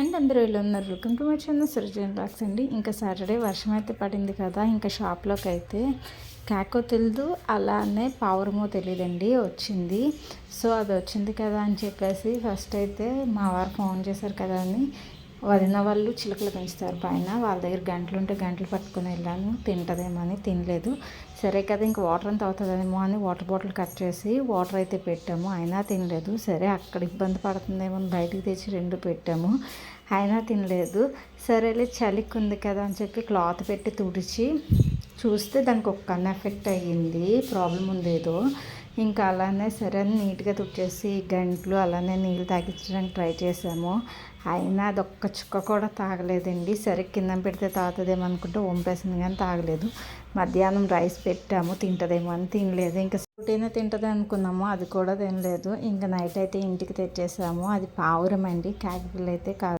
And అందరూ ఇలా ఉన్నారు? Welcome to my channel Srujan blogs అండి. ఇంకా సాటర్డే వర్షం అయితే పడింది కదా ఇంకా షాప్లోకి అయితే క్యాకో తెలియదు అలానే పావురమో తెలియదండి వచ్చింది. సో అది వచ్చింది కదా అని చెప్పేసి ఫస్ట్ అయితే మా వారు ఫోన్ చేశారు కదా అని వదిన వాళ్ళు చిలుకలు పెంచుతారు పైన. వాళ్ళ దగ్గర గంటలు ఉంటే గంటలు పట్టుకుని వెళ్ళాను. తింటదేమో అని తినలేదు. సరే కదా ఇంక వాటర్ అంతా అవుతుందేమో అని వాటర్ బాటిల్ కట్ చేసి వాటర్ అయితే పెట్టాము. అయినా తినలేదు. సరే అక్కడ ఇబ్బంది పడుతుందేమో అని బయటికి తెచ్చి రెండు పెట్టాము. అయినా తినలేదు. సరేలే చలికి ఉంది కదా అని చెప్పి క్లాత్ పెట్టి తుడిచి చూస్తే దానికి ఒక్క ఎఫెక్ట్ అయ్యింది. ప్రాబ్లం ఉందేదో ఇంకా అలానే సరే అని నీట్గా తుడిచేసి గంటలు అలానే నీళ్ళు తాగించడానికి ట్రై చేసాము. అయినా అది ఒక్క చుక్క కూడా తాగలేదండి. సరే కింద పెడితే తాగుతుందేమో అనుకుంటే వంపేసింది కానీ తాగలేదు. మధ్యాహ్నం రైస్ పెట్టాము. తింటదేమో అని తినలేదు. ఇంకా స్కూటీనే తింటుంది అనుకున్నాము. అది కూడా తినలేదు. ఇంకా నైట్ అయితే ఇంటికి తెచ్చేసాము. అది పావురం అండి కాకిపిల్ల అయితే కాదు.